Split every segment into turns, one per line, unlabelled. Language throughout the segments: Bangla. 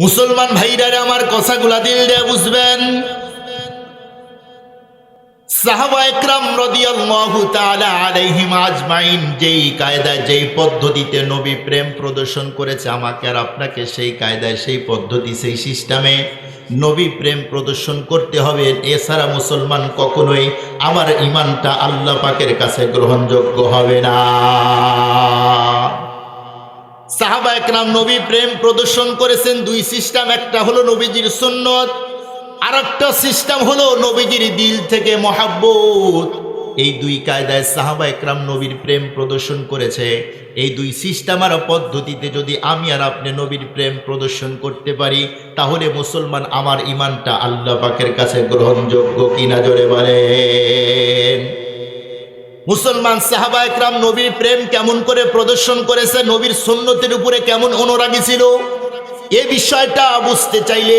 মুসলমান ভাইরারে আমার কথাগুলা দিল দিয়ে বুঝবেন? যেই কায়দায়, যেই পদ্ধতিতে নবী প্রেম প্রদর্শন করেছে আমাকে আর আপনাকে সেই কায়দায়, সেই পদ্ধতি, সেই সিস্টেমে নবী প্রেম প্রদর্শন করতে হবে। এছাড়া মুসলমান কখনোই আমার ইমানটা আল্লাহ পাকের কাছে গ্রহণযোগ্য হবে না। সাহাবা একরাম নবী প্রেম প্রদর্শন করেছেন। দুই সিস্টেম, একটা হলো নবীজির সুন্নত আর একটা সিস্টেম হলো নবীজির দিল থেকে মহাব্বত। এই দুই কায়দায় সাহাবা একরাম নবীর প্রেম প্রদর্শন করেছে। এই দুই সিস্টেম আর পদ্ধতিতে যদি আমি আর আপনি নবীর প্রেম প্রদর্শন করতে পারি, তাহলে মুসলমান আমার ইমানটা আল্লাহ পাকের কাছে গ্রহণযোগ্য কিনা জোরে বলেন। মুসলমান সাহাবা একরাম নবীর প্রেম কেমন করে প্রদর্শন করেছে, নবীর সন্ন্যতির উপরে কেমন অনুরাগী ছিল? এ বিষয়টা বুঝতে চাইলে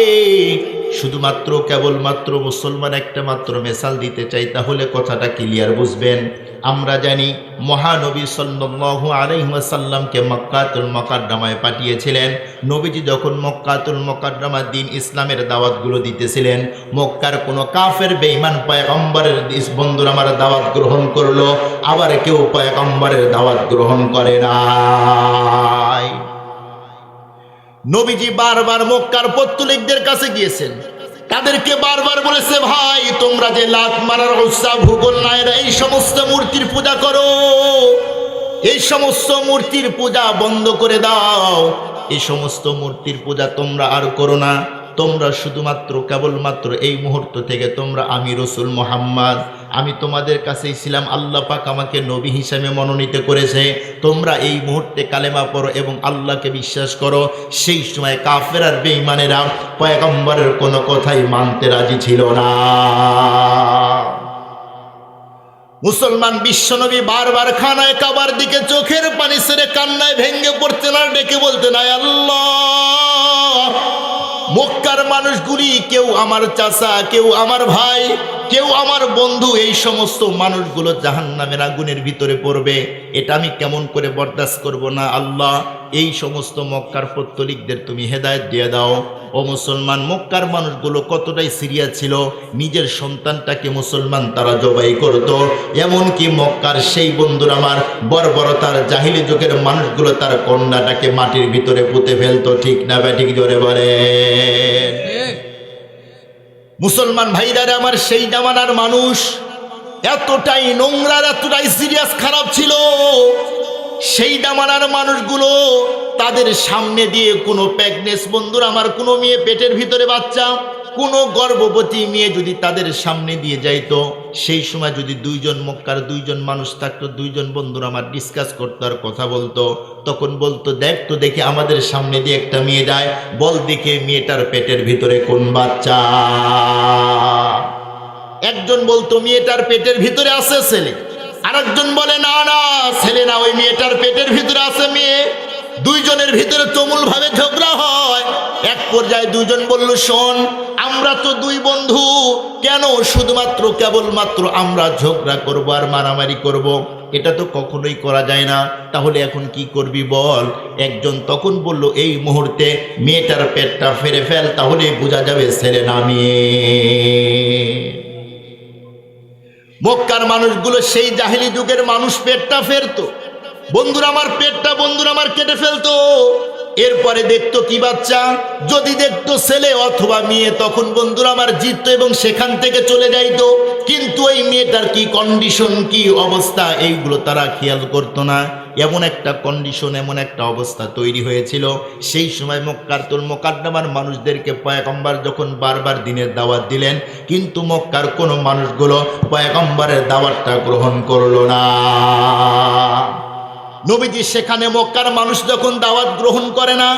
শুধুমাত্র কেবলমাত্র মুসলমান একটা মাত্র মেসাল দিতে চাই, তাহলে কথাটা ক্লিয়ার বুঝবেন। আমরা জানি মহানবী সাল্লাল্লাহু আলাইহি ওয়াসাল্লামকে মক্কাতুল মুকাদ্দামায় পাঠিয়েছিলেন। নবীজি যখন মক্কাতুল মুকাদ্দামার দিন ইসলামের দাওয়াতগুলো দিতেছিলেন, মক্কার কোনো কাফের বেঈমান পয়গম্বরের বন্ধুরা আমার দাওয়াত গ্রহণ করল, আবার কেউ পয়গম্বরের দাওয়াত গ্রহণ করে নাই নবীজি বারবার মক্কার পত্তলিকদের কাছে গিয়েছেন। তাদেরকে বারবার বলেছে, ভাই, তোমরা যে লাত মারার উৎসাহ ভূগোল নায়রা এই সমস্ত মূর্তির পূজা করো। এই সমস্ত মূর্তির পূজা বন্ধ করে দাও। এই সমস্ত মূর্তির পূজা তোমরা আর করো না। তোমরা শুধুমাত্র কেবলমাত্র এই মুহূর্ত থেকে তোমরা আমি রসুল মোহাম্মদ আমি তোমাদের কাছেই ছিলাম, আল্লাহ পাক আমাকে নবী হিসাবে মনোনীত করেছে। তোমরা এই মুহূর্তে কালেমা পড়ো এবং আল্লাহকে বিশ্বাস করো। সেই সময় কাফের আর বেঈমানেরা পয়গম্বরের কোনো কথাই মানতে রাজি ছিল না। মুসলমান বিশ্বনবী বারবার খানায় কাবার দিকে চোখের পানি সেরে কান্নায় ভেঙ্গে পড়তেন আর ডেকে বলতেন আয় আল্লাহ, মক্কার মানুষগুলি কেউ আমার চাচা, কেউ আমার ভাই কেউ আমার বন্ধু এই সমস্ত মানুষগুলো জাহান নামের আগুনের ভিতরে পড়বে। এটা আমি কেমন করে বরদাস্ত করব না? আল্লাহ, এই সমস্ত মক্কার পত্তলিকদের তুমি হেদায়ত দিয়ে দাও। ও মুসলমান, মক্কার মানুষগুলো কতটাই সিরিয়াস ছিল, নিজের সন্তানটাকে মুসলমান তারা জবাই করত। এমনকি মক্কার সেই বন্ধুর আমার বর্বরতার জাহিলি যুগের মানুষগুলো তার কন্যাটাকে মাটির ভিতরে পুঁতে ফেলতো। ঠিক না ব্যাঠিক জোরে বলে মুসলমান ভাইরারে আমার সেই জামানার মানুষ। এতটাই নোংরার এতটাই সিরিয়াস খারাপ ছিল। সেই ডামানার মানুষগুলো তাদের সামনে দিয়ে কোনো প্যাগনেস বন্ধুর আমার কোনো মেয়ে পেটের ভিতরে বাচ্চা কোনো গর্ভবতী মেয়ে যদি তাদের সামনে দিয়ে যাইতো, সেই সময় যদি দুইজন মক্কার দুইজন মানুষ থাকতো, দুইজন বন্ধুরা আমার ডিসকাস করতো আর কথা বলতো, তখন বলতো, দেখ তো দেখি আমাদের সামনে দিয়ে একটা মেয়ে যায়, বল দেখে মেয়েটার পেটের ভিতরে কোন বাচ্চা। একজন বলতো, মেয়েটার পেটের ভিতরে আছে ছেলে। আরেকজন বলে, না না, ছেলে না, ওই মেয়েটার পেটের ভিতরে আছে মেয়ে। দুইজনের ভিতরে তুমুল ভাবে ঝগড়া হয়। এক পর্যায়ে দুইজন বলল, শোন, আমরা তো দুই বন্ধু। কেন? শুধুমাত্র কেবলমাত্র আমরা ঝগড়া করব আর মারামারি করব। এটা তো কখনোই করা যায় না। তাহলে এখন কি করবি বল? একজন তখন বলল, এই মুহূর্তে মেয়েটার পেটটা ফেরে ফেল, তাহলে বোঝা যাবে ছেলে না মেয়ে। মক্কার মানুষগুলো সেই জাহিলি যুগের মানুষ পেটটা ফেরতো। বন্ধুরা আমার পেটটা বন্ধুরা আমার কেটে ফেলতো। এরপরে দেখতো কি বাচ্চা? যদি দেখতো ছেলে অথবা মেয়ে, তখন বন্ধুরা আমার জিততো এবং সেখান থেকে চলে যাইতো। কিন্তু ওই মেয়েটার কি কন্ডিশন কি অবস্থা, এইগুলো তারা খেয়াল করতো না। এমন একটা কন্ডিশন এমন একটা অবস্থা তৈরি হয়েছিল। সেই সময় মক্কার তুল মোকাদ্দমার মানুষদেরকে পয়গম্বর যখন বারবার দিনের দাওয়াত দিলেন, কিন্তু মক্কার কোনো মানুষগুলো পয়গম্বরের দাওয়াতটা গ্রহণ করল না। নবীজি সেখানে মক্কার মানুষ যখন দাওয়াত গ্রহণ করে না,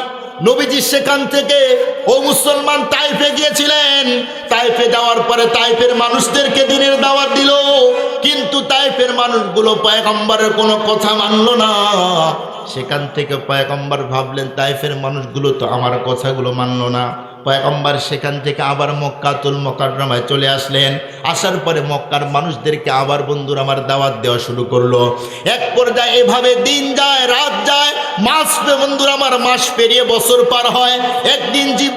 নবীজি সেখান থেকে, ও মুসলমান, তাইফে গিয়েছিলেন। তাইফে যাওয়ার পরে তাইফের মানুষদেরকে দিনের দাওয়াত দিল। কিন্তু তাইফের মানুষগুলো পয়গম্বরের কোনো কথা মানলো না। সেখান থেকে পয়গম্বর ভাবলেন, তাইফের মানুষগুলো তো আমার কথাগুলো মানলো না। পয়গম্বর সেখান থেকে আবার মক্কাতুল মকারমায় চলে আসলেন। আসার পরে মক্কার মানুষদেরকে আবার বন্ধুর আমার দাওয়াত দেওয়া শুরু করল। এক পর্যায়ে এভাবে দিন যায়, রাত যায়, মাস বন্ধুর আমার মাস পেরিয়ে বছর পার হয়। একদিন জীব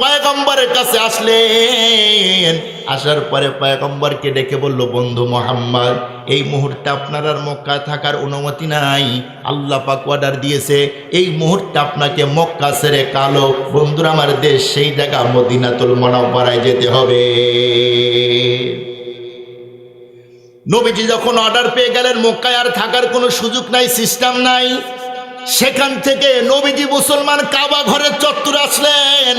পয়গম্বরের কাছে আসলেন। আসার পরে পয়গম্বরকে ডেকে বলল, বন্ধু মোহাম্মদ, এই মুহূর্তে আপনার আর মক্কা থাকার অনুমতি নাই। আল্লাহ পাক অর্ডার দিয়েছে, এই মুহূর্তে আপনাকে মক্কা ছেড়ে কালো বন্ধুরা আমার দেশ, সেই জায়গা মদিনাতুল মনাপাড়ায় যেতে হবে। নবীজি যখন অর্ডার পেয়ে গেলেন, মক্কায় আর থাকার কোনো সুযোগ নাই সিস্টেম নাই। সেখান থেকে নবীজি মুসলমান কাবা ঘরের চত্বরে আসলেন।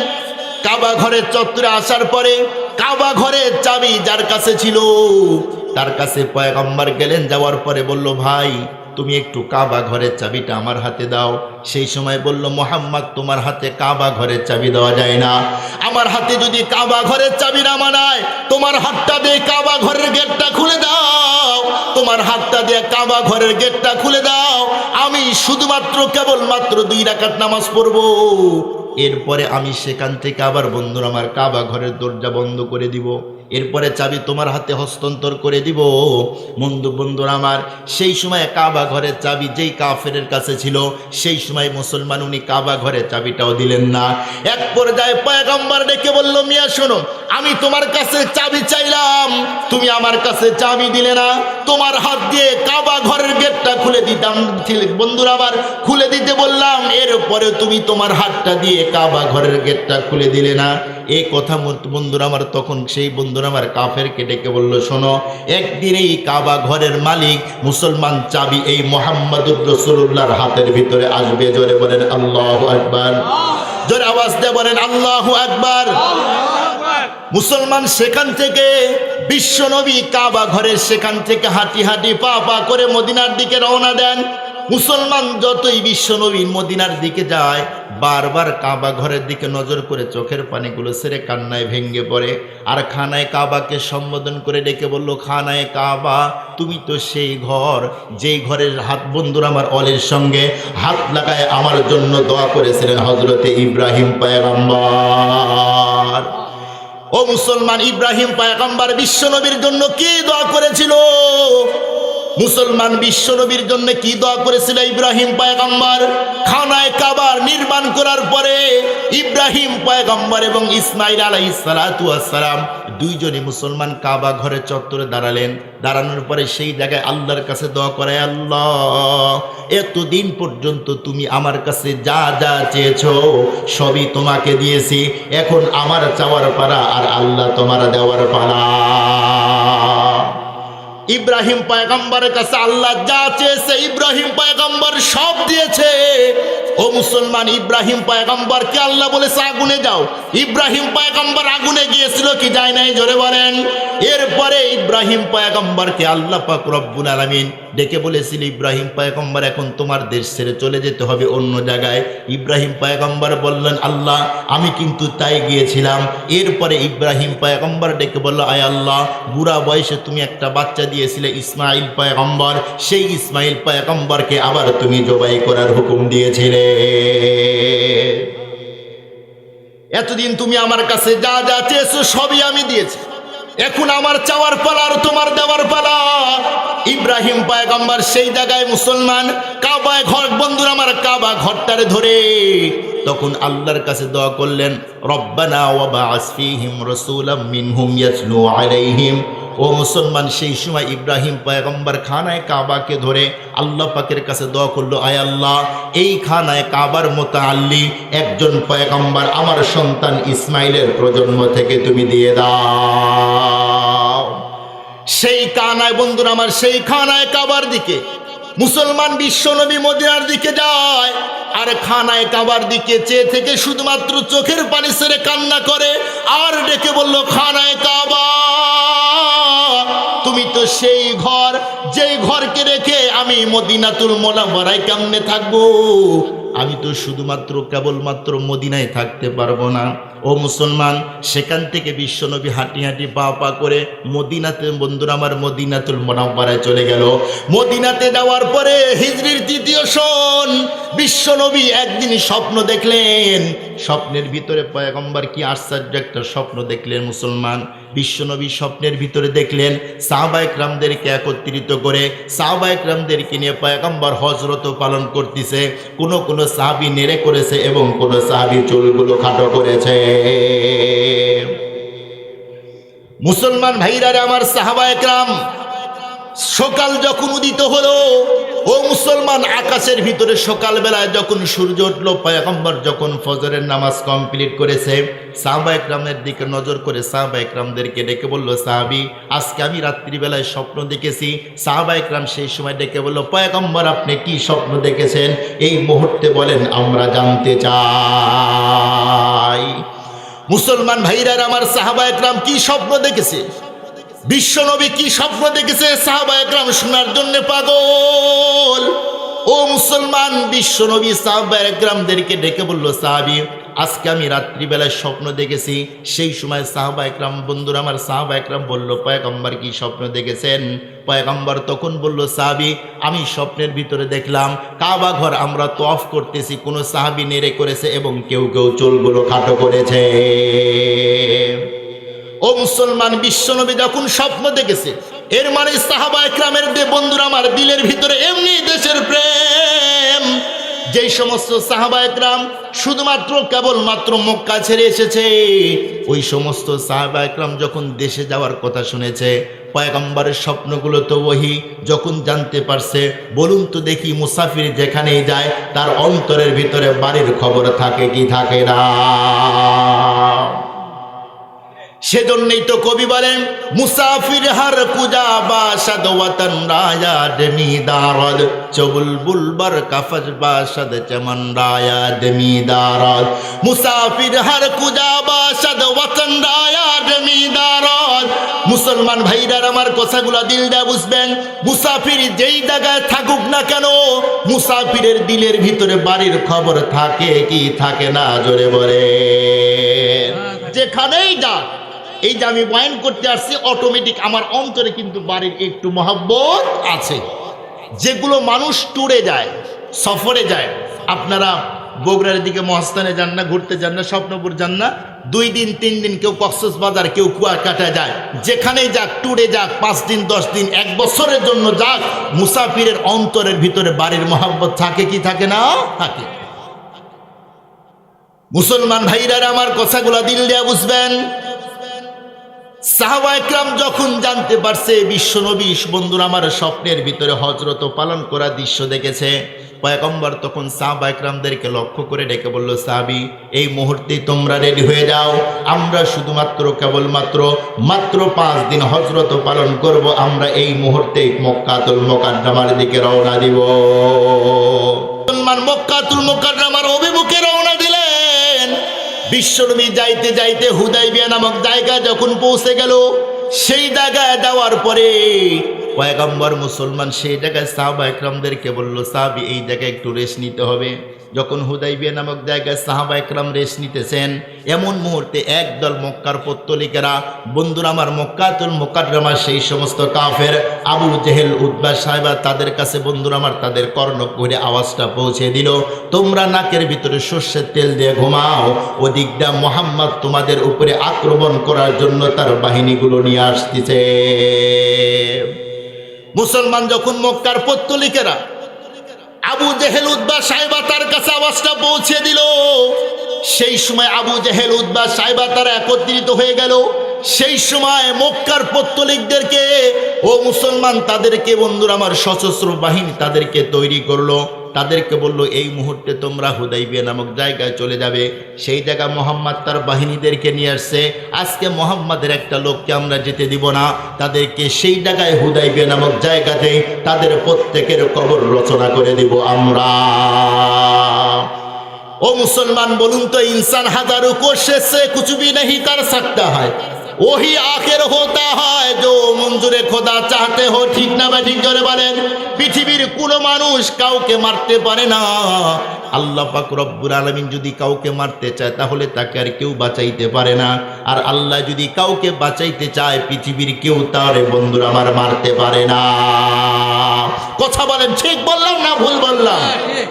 কাবা ঘরের চত্বরে আসার পরে কাবা ঘরের চাবি যার কাছে ছিল, তার কাছে পয়গম্বর গেলেন, যাওয়ার পরে বলল, ভাই, তুমি একটু কাবা ঘরের চাবিটা আমার হাতে দাও। সেই সময় বলল, মোহাম্মদ, তোমার হাতে কাবা ঘরের চাবি দেওয়া যায় না। আমার হাতে যদি কাবা ঘরের চাবি না মানায়, তোমার হাতটা দিয়ে কাবা ঘরের গেটটা খুলে দাও। তোমার হাতটা দিয়ে কাবা ঘরের গেটটা খুলে দাও। আমি শুধুমাত্র কেবলমাত্র দুই রাকাত নামাজ পড়ব। এরপরে আমি সেখান থেকে আবার বন্ধুরা আমার কাবা ঘরের দরজা বন্ধ করে দিব। এরপরে চাবি তোমার হাতে হস্তান্তর করে দিব। বন্ধু, বন্ধুরা আমার, সেই সময় কাবা ঘরের চাবি যেই কাফের কাছে ছিল, সেই সময় মুসলমান উনি কাবা ঘরের চাবিটাও দিলেন না। এক পর্যায়ে পয়গম্বর ডেকে বলল, মিয়া, শোনো, আমি তোমার কাছে চাবি চাইলাম। তুমি আমার কাছে চাবি দিলে না। তোমার হাত দিয়ে কাবা ঘরের গেটটা খুলে দিতাম। বন্ধুরা আবার খুলে দিতে বললাম। এরপরে তুমি তোমার হাতটা দিয়ে কাবা ঘরের গেটটা খুলে দিলে না। এই কথা বন্ধুরা আমার, তখন সেই বন্ধুরা আমার কাফেরকে ডেকে বলল, শোনো, একদিন এই কাবা ঘরের মালিক মুসলমান চাবি এই মোহাম্মদুর রসুল্লাহর হাতের ভিতরে আসবে। জোরে বলেন, আল্লাহ আকবার। জোরে আওয়াজ দিয়ে বলেন, আল্লাহ আকবার। মুসলমান সেখান থেকে, বিশ্ব নবী কাবা ঘরের সেখান থেকে হাঁটি হাঁটি পা পা করে মদিনার দিকে রওনা দেন। মুসলমান যতই বিশ্ব নবী মদিনার দিকে যায়, বারবার কাবা ঘরের দিকে নজর করে চোখের পানিগুলো সেরে কান্নায় ভেঙ্গে পড়ে। আর খানায় কাবাকে সম্বোধন করে ডেকে বলল, খানায় কাবা, তুমি তো সেই ঘর, যেই ঘরের হাত বন্ধুর আমার অলের সঙ্গে হাত লাগায় আমার জন্য দোয়া করেছিলেন হজরতে ইব্রাহিম পায়গাম্বার। ও মুসলমান, ইব্রাহিম পায়গাম্বার বিশ্বনবীর জন্য কি দোয়া করেছিল? মুসলমান বিশ্বনবীর জন্য কি দোয়া করেছিল ইব্রাহিম পায়গাম্বার? খানায় কাবার নির্মাণ করার পরে ইব্রাহিম পায়গাম্বার এবং ইসমাইল আলাই সালাম দুইজনই মুসলমান কাবা ঘরে চত্বরে দাঁড়ালেন। দাঁড়ানোর পরে সেই জায়গায় আল্লাহর কাছে দোয়া করে, আল্লাহ, এতদিন পর্যন্ত তুমি আমার কাছে যা যা চেয়েছো সবই তোমাকে দিয়েছি। এখন আমার চাওয়ার পালা আর আল্লাহ তোমার দেওয়ার পালা। ইব্রাহিম পায়গাম্বারের কাছে আল্লাহ যা চেয়েছে ইব্রাহিম পায়গাম্বার সব দিয়েছে। ও মুসলমান, ইব্রাহিম পায়গাম্বারকে আল্লাহ বলেছে, আগুনে যাও। ইব্রাহিম পায়গাম্বার আগুনে গিয়েছিল কি যায় নাই? জোরে বলেন। এরপরে ইব্রাহিম পায়গাম্বারকে আল্লাহ পাক রব্বুল আলামিন ডেকে বলেছিল, ইব্রাহিম পায়গম্বর, এখন তোমার দেশ ছেড়ে চলে যেতে হবে অন্য জায়গায়। ইব্রাহিম পায়গম্বর বললেন, আল্লাহ, আমি কিন্তু তাই গিয়েছিলাম। এরপরে ইব্রাহিম পায়গম্বর ডেকে বলল, আয় আল্লাহ, বুড়া বয়সে তুমি একটা বাচ্চা দিয়েছিলে, ইসমাইল পায়গম্বর। সেই ইসমাইল পায়গম্বরকে আবার তুমি জবাই করার হুকুম দিয়েছিলে। এতদিন তুমি আমার কাছে যা যা চেয়েছো, সবই আমি দিয়েছি। এখন আমার চাওয়ার পালা আর তোমার দেওয়ার পালা। ইব্রাহিম পায়গম্বর সেই জায়গায় মুসলমান, কাবায় ঘর, বন্ধুর আমার কাবা ঘরটারে ধরে তখন আল্লাহর কাছে দোয়া করলেন, রব্বানা ওয়া বা'আস ফীহিম রাসূলাম মিনহুম ইয়াতলু আলাইহিম। ও মুসলমান, সেই সময় ইব্রাহিম পয়গম্বর খানায় কাবাকে ধরে আল্লাহ পাকের কাছে দোয়া করল, আয় আল্লাহ, এই খানায় কাবার মতো আল্লি একজন পয়গম্বর আমার সন্তান ইসমাইলের প্রজন্ম থেকে তুমি দিয়ে দাও। সেই কানায়, বন্ধুরা আমার, সেই খানায় কাবার দিকে, মুসলমান বিশ্বনবী মদিনার দিকে যায়। আর খানায় কাবার দিকে চেয়ে থেকে শুধুমাত্র চোখের পানি সেরে কান্না করে, আর ডেকে বলল, খানায় কাবা, তুমি তো সেই ঘর, যেই ঘরকে রেখে আমি মদিনাতুল মোলামরাই কেমনে থাকব? আমি তো শুধুমাত্র কেবলমাত্র মদিনায় থাকতে পারব না। ও মুসলমান, সেখান থেকে বিশ্বনবী হাঁটি হাঁটি পা পা করে মদিনাতে, বন্ধুরা আমার মদিনাতুল মোনাম্পাড়ায় চলে গেল। মদিনাতে যাওয়ার পরে হিজরির তৃতীয় সন, বিশ্বনবী একদিন স্বপ্ন দেখলেন। স্বপ্নের ভিতরে পয়গম্বর কি আশ্চর্য একটা স্বপ্ন দেখলেন মুসলমান। বিশ্বনবী স্বপ্নের ভিতরে দেখলেন সাহবায়ক রামদেরকে একত্রিত করে সাহবায়ক রামদেরকে নিয়ে পয়গম্বর হজরত পালন করতেছে। কোনো কোনো সাহাবি নেড়ে করেছে এবং কোনো সাহাবি চুলগুলো খাটো করেছে। মুসলমান ভাইরারে আমার সাহাবা একরাম সকাল যখন উদিত হলো, ও মুসলমান আকাশের ভিতরে সকাল বেলায় যখন সূর্য উঠল, পয়গম্বর যখন ফজরের নামাজ কমপ্লিট করেছে, সাহাবা একরামের দিকে নজর করে সাহাবা একরামদেরকে ডেকে বলল, সাহাবি, আজকে আমি রাত্রিবেলায় স্বপ্ন দেখেছি। সাহাবা একরাম সেই সময় ডেকে বলল, পয়গম্বর, আপনি কি স্বপ্ন দেখেছেন? এই মুহূর্তে বলেন, আমরা জানতে চাই। মুসলমান ভাইরার আমার সাহাবা একরাম কি স্বপ্ন দেখেছে? বিশ্বনবী কি স্বপ্ন দেখেছে? সাহাবা একরাম শোনার জন্য পাগল। ও মুসলমান, বিশ্বনবী সাহাবা একরামদেরকে ডেকে বলল, সাহাবি, আজকে আমি রাত্রিবেলায় স্বপ্ন দেখেছি। সেই সময় সাহাবা একরাম, বন্ধুরা আমার সাহাবা একরাম বলল, পয়গম্বর কি স্বপ্ন দেখেছেন? পয়গম্বর তখন বলল, সাহাবি, আমি স্বপ্নের ভিতরে দেখলাম, কাবা ঘর আমরা তো অফ করতেছি, কোনো সাহাবি নেড়ে করেছে এবং কেউ কেউ চুলগুলো খাটো করেছে। ও মুসলমান, বিশ্বনবী যখন স্বপ্ন দেখেছে, এর মানে সাহাবা একরামের দে বন্ধুরা আমার দিলের ভিতরে এমনি দেশের প্রেম। যেই সমস্ত সাহাবা একরাম শুধুমাত্র কেবলমাত্র মক্কা ছেড়ে এসেছে, ওই সমস্ত সাহাবা একরাম যখন দেশে যাওয়ার কথা শুনেছে, পয়গম্বরের স্বপ্নগুলো তো ওহি, যখন জানতে পারছে, বলুন তো দেখি মুসাফির যেখানেই যায়, তার অন্তরের ভিতরে বাড়ির খবর থাকে কি থাকে না। সেজন্যই তো কবি বলেন, মুসাফির হার কুজা বাসাদ ওয়াতন রায়াদ দারদ চবুল বুলবর কাফজ বাসাদ চমন রায়াদ মিদারদ। মুসাফির হার কুজা বাসাদ ওয়াতন রায়াদ মিদারদ। মুসলমান ভাইরার আমার কথাগুলো দিল দেয়া বুঝবেন, মুসাফির যেই জায়গায় থাকুক না কেন, মুসাফিরের দিলের ভিতরে বাড়ির খবর থাকে কি থাকে না, জোরে বলে যেখানেই যা এই যে আমি বয়ান করতে আসছি অটোমেটিক আমার অন্তরে কিন্তু বাড়ির একটু মহাব্বত আছে। যেগুলো মানুষ ট্যুরে যায়, সফরে যায়, আপনারা বগুড়ার দিকে মহাস্থানে যান না, ঘুরতে যান না, স্বপ্নপুর যান না, দুই দিন, তিন দিন কেউ কক্সস বাজার কেউ কুয়াকাটা যায়। যেখানেই যাক ট্যুরে যাক, পাঁচ দিন, দশ দিন, এক বছরের জন্য যাক, মুসাফিরের অন্তরের ভিতরে বাড়ির মহাব্বত থাকে কি থাকে না? থাকে। মুসলমান ভাইরারা আমার কথাগুলো দিল দেয়া বুঝবেন। সাহাবা একরাম যখন জানতে পারছে বিশ্বনবী বন্ধুরা আমার স্বপ্নের ভিতরে হজরত পালন করা দৃশ্য দেখেছে, পয়গম্বর তখন সাহাবা একরামদেরকে লক্ষ্য করে ডেকে বলল, সাহাবি, এই মুহূর্তে তোমরা রেডি হয়ে যাও। আমরা শুধুমাত্র কেবলমাত্র মাত্র পাঁচ দিন হজরত পালন করব। আমরা এই মুহূর্তে মক্কাতুল মোকাদ্দামার দিকে রওনা দিব। মক্কাতুল মোকাদ্দামার অভিমুখে রওনা বিশ্বনবী যাইতে যাইতে হুদাইবিয়া নামক জায়গা যখন পৌঁছে গেল সেই জায়গায় যাওয়ার পরে পয়গম্বর মুসলমান সেই জায়গায় সাহাবা একরামদেরকে বলল, সাহাবি, এই জায়গায় একটু রেস্ট নিতে হবে। যখন হুদাইবিয়া নামক জায়গায় সাহাবা একরাম রেস্ট নিতেছেন, এমন মুহূর্তে একদল মক্কার পত্তলিকেরা, বন্ধুরা, আমার মক্কাতুল মোকাদ্রামার সেই সমস্ত কাফের আবু জেহেল উদ্বা সাহেবা, তাদের কাছে বন্ধুরা আমার, তাদের কর্ণ করে আওয়াজটা পৌঁছে দিল, তোমরা নাকের ভিতরে সর্ষের তেল দিয়ে ঘুমাও ওদিকটা মোহাম্মদ তোমাদের উপরে আক্রমণ করার জন্য তার বাহিনীগুলো নিয়ে আসতেছে। মুসলমান যখন মক্কার পত্তলিকেরা আবু জেহেল উদ্বা সাহেবা তার কাছে আওয়াজটা পৌঁছে দিল। সেই সময় আবু জেহেল উদ্বা সাহেবা তারা একত্রিত হয়ে গেল। সেই সময় মক্কার পত্তলিকদেরকে, ও মুসলমান, তাদেরকে বন্ধুরা, আমার সশস্ত্র বাহিনী তাদেরকে তৈরি করল। তাদেরকে বলল, এই মুহূর্তে তোমরা হুদাইবিয়া নামক জায়গায় চলে যাবে। সেই জায়গা মোহাম্মদ তার বাহিনীদেরকে নিয়ে আসছে। আজকে মোহাম্মদের একটা লোককে আমরা যেতে দিব না। তাদেরকে সেই জায়গায় হুদাইবিয়া নামক জায়গাতে তাদের প্রত্যেকের কবর রচনা করে দিব আমরা। ও মুসলমান, বলুন তো, ইনসান হাজারো কোষে কুচুবি নাহি তার সাক্তা হয়। ওহি আখের হতা হয় যো মঞ্জুরে খোদা চাহতে হো ঠিক না বা ঠিক করে বলেন। পৃথিবীর কোনো মানুষ কাউকে মারতে পারে না। আল্লাহ পাক রব্বুর আলমিন যদি কাউকে মারতে চায় তাহলে তাকে আর কেউ বাঁচাইতে পারে না। আর আল্লাহ যদি কাউকে বাঁচাইতে চায় পৃথিবীর কেউ তার বন্ধুরা আমার মারতে পারে না। কথা বলেন ঠিক বললাম না ভুল বললাম? হ্যাঁ, হ্যাঁ।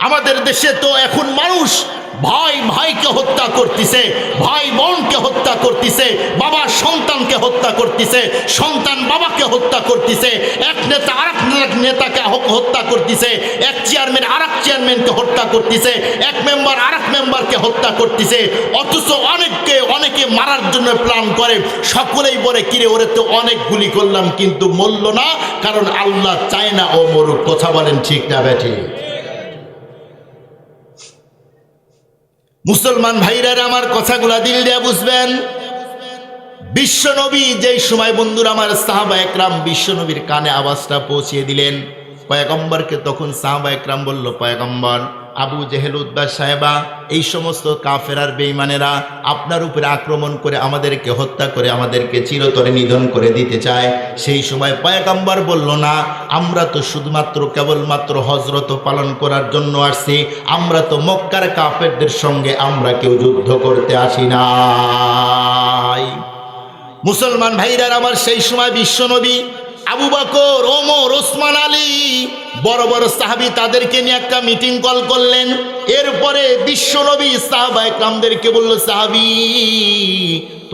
আমাদের দেশে তো এখন মানুষ ভাই ভাইকে হত্যা করতেছে, ভাই বোনকে হত্যা করতেছে বাবা সন্তানকে হত্যা করতেছে, সন্তান বাবাকে হত্যা করতেছে, এক নেতা আরেক নেতাকে হত্যা করতেছে, এক চেয়ারম্যান আরেক চেয়ারম্যানকে হত্যা করতেছে, এক মেম্বার আরেক মেম্বারকে হত্যা করতেছে, অথচ অনেককে, অনেকে মারার জন্য প্ল্যান করে, সকলেই বলে, কিরে, ওরে তো অনেক গুলি করলাম, কিন্তু মরল না, কারণ আল্লাহ চায় না ও মরুক। কথা বলেন ঠিক না ব্যাঠি মুসলমান ভাইরা আমার কথাগুলা দিল দিয়ে বুঝবেন? বিশ্বনবী যেই সময় বন্ধুরা আমার সাহাবা একরাম বিশ্বনবীর কানে আওয়াজটা পৌঁছিয়ে দিলেন পয়গম্বরকে তখন সাহাবা একরাম বলল, পয়গম্বর, আবু জেহেল উদ্বাস সাহেবা, এই সমস্ত কাফেরার বেইমানেরা আপনার উপরে আক্রমণ করে আমাদেরকে হত্যা করে আমাদেরকে চিরতরে নিধন করে দিতে চায়। সেই সময় পয়গম্বর বলল, না, আমরা তো শুধুমাত্র, কেবলমাত্র হজরত পালন করার জন্য আসছি। আমরা তো মক্কার কাফেরদের সঙ্গে আমরা কেউ যুদ্ধ করতে আসি নাই। মুসলমান ভাইরার আমার সেই সময় বিশ্বনবী আবু বকর, ওমর, ওসমান আলী বড় বড় সাহাবি তাদেরকে নিয়ে একটা মিটিং কল করলেন। এরপরে বিশ্বনবী সাহাবা একরামদেরকে বলল, সাহাবি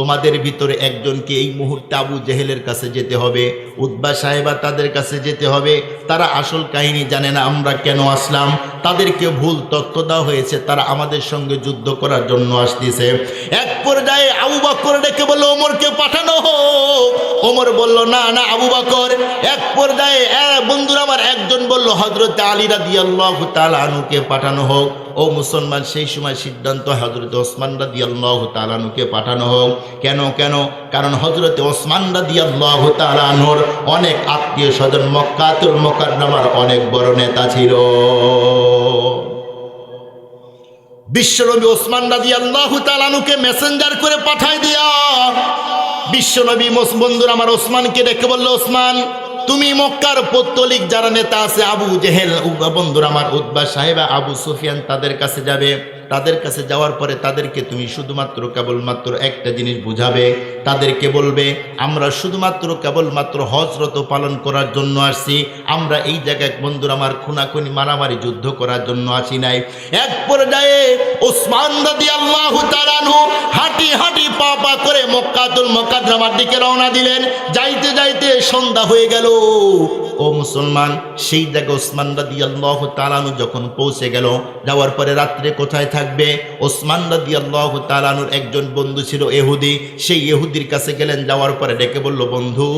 তোমাদের ভিতরে একজনকে এই মুহূর্তে আবু জেহেলের কাছে যেতে হবে উদ্বা সাহেবা তাদের কাছে যেতে হবে। তারা আসল কাহিনী জানে না, আমরা কেন আসলাম? তাদেরকে ভুল তথ্য দেওয়া হয়েছে, তারা আমাদের সঙ্গে যুদ্ধ করার জন্য আসতেছে। এক পর্যায়ে আবু বকর ডেকে বলল, ওমরকে পাঠানো হোক। ওমর বলল, না না, আবু বাকর। এক পর্যায়ে বন্ধুরা আমার একজন বলল হজরত আলী রাদি আল্লাহ তালানুকে পাঠানো হোক। ও মুসলমান, সেই সময় সিদ্ধান্ত হজরত ওসমান আল্লাহ তালানুকে পাঠানো হোক। কেন কেন? কারণ হজরত ওসমান রাদি আল্লাহ অনেক আত্মীয় স্বজন মক্কাতুল মোকারনামার অনেক বড় নেতা ছিল। বিশ্বনবী ওসমান রাজি আল্লাহ তালানুকে মেসেঞ্জার করে পাঠায় দিয়া বিশ্বনবী বন্ধুর আমার ওসমানকে ডেকে বলল, ওসমান, তুমি মক্কার পত্তলিক যারা নেতা আছে, আবু জেহেল, বন্ধুর আমার উদ্বা সাহেবা, আবু সুফিয়ান তাদের কাছে যাবে। তাদের কাছে যাওয়ার পরে তাদেরকে তুমি শুধুমাত্র কেবলমাত্র একটা জিনিস বুঝাবে, তাদেরকে বলবে, আমরা শুধুমাত্র কেবলমাত্র হজরত পালন করার জন্য আসছি, আমরা এই জায়গায় বন্ধুর আমার খুনাখুনি মারামারি যুদ্ধ করার জন্য আসি নাই। এক পর্যায়ে ওসমান রাদি আল্লাহ হাঁটি হাঁটি পা পা করে মক্কাতুল মক্কাদ্রামার দিকে রওনা দিলেন। যাইতে যাইতে সন্ধ্যা হয়ে গেল। ও মুসলমান, সেই জায়গায় ওসমান রাদি আল্লাহ তালানু যখন পৌঁছে গেল, যাওয়ার পরে রাত্রে কোথায় থাকবে? ওসমান রাদি আল্লাহ তালানুর একজন বন্ধু ছিল এহুদি, সেই এহুদির কাছে গেলেন, যাওয়ার পরে ডেকে বলল, বন্ধু,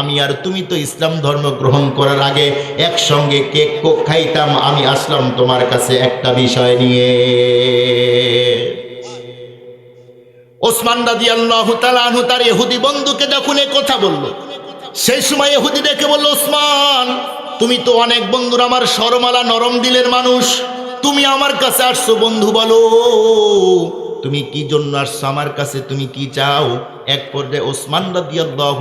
আমি আর তুমি তো ইসলাম ধর্ম গ্রহণ করার আগে একসঙ্গে কেক কোক খাইতাম, আমি আসলাম তোমার কাছে একটা বিষয় নিয়ে। ওসমান রাজি আল্লাহ তালানহু তার এহুদি বন্ধুকে যখন কথা বলল সেই সময় এহুদি ডেকে বলল, ওসমান, তুমি তো অনেক বন্ধুর আমার সরমালা নরম দিলের মানুষ। তুমি আমার কাছে আসছো, বন্ধু বলো। তুমি কি জন্য আসছো আমার কাছে? তুমি কি চাও? এক পর্যায়ে ওসমান রাদিয়াল্লাহ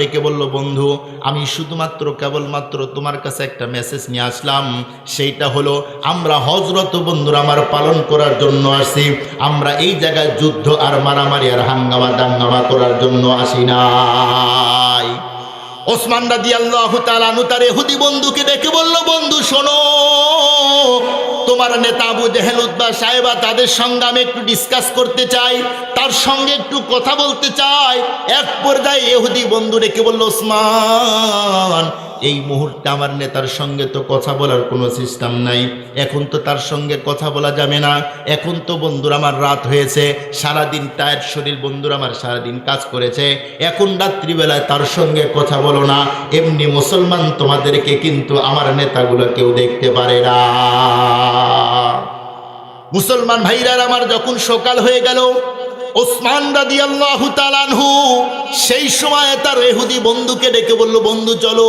ডেকে বলল, বন্ধু, আমি শুধুমাত্র কেবলমাত্র তোমার কাছে একটা মেসেজ নিয়ে আসলাম। সেইটা হলো, আমরা হজরত বন্ধুরা আমার পালন করার জন্য আসি আমরা এই জায়গায় যুদ্ধ আর মারামারি আর হাঙ্গামা দাঙ্গামা করার জন্য আসি নাই ওসমান রাদি আল্লাহ তালানু তার এহুদি বন্ধুকে ডেকে বলল, বন্ধু, শোনো, তোমার নেতা আবু জেহেলুদ্দা সাহেবা তাদের সঙ্গে আমি একটু ডিসকাস করতে চাই, তার সঙ্গে একটু কথা বলতে চাই। এক পর্যায়ে এহুদি বন্ধু ডেকে বলল, ওসমান এই মুহূর্তে আমার নেতার সঙ্গে তো কথা বলার কোনো সিস্টেম নাই। এখন তো তার সঙ্গে কথা বলা যাবে না। এখন তো বন্ধুরা আমার রাত হয়েছে। সারাদিন টায়ার শরীর বন্ধুরা আমার সারাদিন কাজ করেছে। এখন রাত্রিবেলায় তার সঙ্গে কথা বলো না। এমনি মুসলমান তোমাদেরকে কিন্তু আমার নেতাগুলো কেউ দেখতে পারে না। মুসলমান ভাইরার আমার যখন সকাল হয়ে গেল ওসমান রাদি আল্লাহ তালানহু সেই সময় তার এহুদি বন্ধুকে ডেকে বলল, বন্ধু, চলো।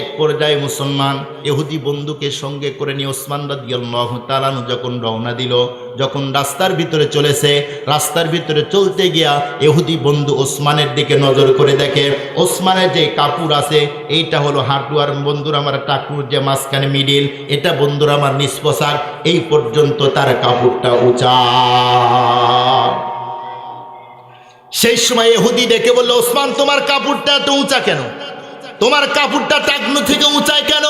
এক পর্যায়ে মুসলমান এহুদি বন্ধুকে সঙ্গে করে নিয়ে ওসমান রাদি আল্লাহ তালানহু যখন রওনা দিল, যখন রাস্তার ভিতরে চলেছে, রাস্তার ভিতরে চলতে গিয়া এহুদি বন্ধু ওসমানের দিকে নজর করে দেখে ওসমানের যে কাপড় আছে, এইটা হলো হাঁটু আর বন্ধুর আমার টাকুর যে মাঝখানে মিডিল এটা বন্ধুর আমার নিষ্পোশাক এই পর্যন্ত তার কাপড়টা উঁচা। সেই সময় এহুদি ডেকে বলল, ওসমান, তোমার কাপড়টা এত উঁচা কেন? তোমার কাপড়টা টাকনু থেকে উঁচায় কেন?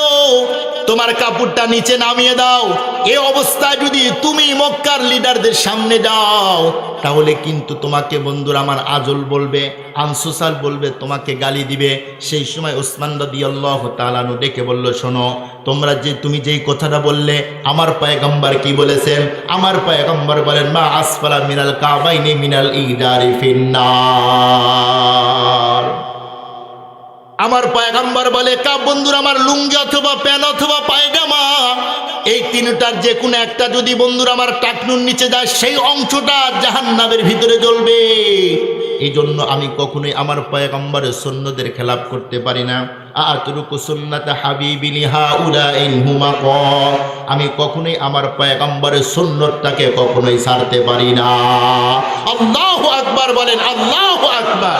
তোমার কাপড়টা নিচে নামিয়ে দাও। এ অবস্থায় যদি তুমি মক্কার লিডারদের সামনে যাও, তাহলে কিন্তু তোমাকে বন্ধুরা আমার আজল বলবে, আনসুসাল বলবে, তোমাকে গালি দিবে। সেই সময় ওসমান রদি আল্লাহ তালানু ডেকে বলল, শোনো, তোমরা যে, তুমি যেই কথাটা বললে, আমার পয়গম্বর কি বলেছেন? আমার পয়গম্বর বলেন, মা আসফালা মিনাল কাবাইনি মিনাল ইদারি ফিন্নার আমার পায়গাম্বার বলে, কা বন্ধুর আমার লুঙ্গি অথবা প্যান অথবা পায়গামা এই তিনটার যে কোনো একটা যদি বন্ধুর আমার টাকনুর নিচে যায়, সেই অংশটা জাহান্নাবের ভিতরে জ্বলবে। এই জন্য আমি কখনোই আমার পয়গম্বরের সৈন্যদের খেলাপ করতে পারি না। আতরুকু সুন্নাতা হাবিবিলি হা উলা হুমা ক। আমি কখনোই আমার পয়গম্বরের সুন্নতটাকে কখনোই ছাড়তে পারি না। আল্লাহু আকবার বলেন, আল্লাহু আকবার।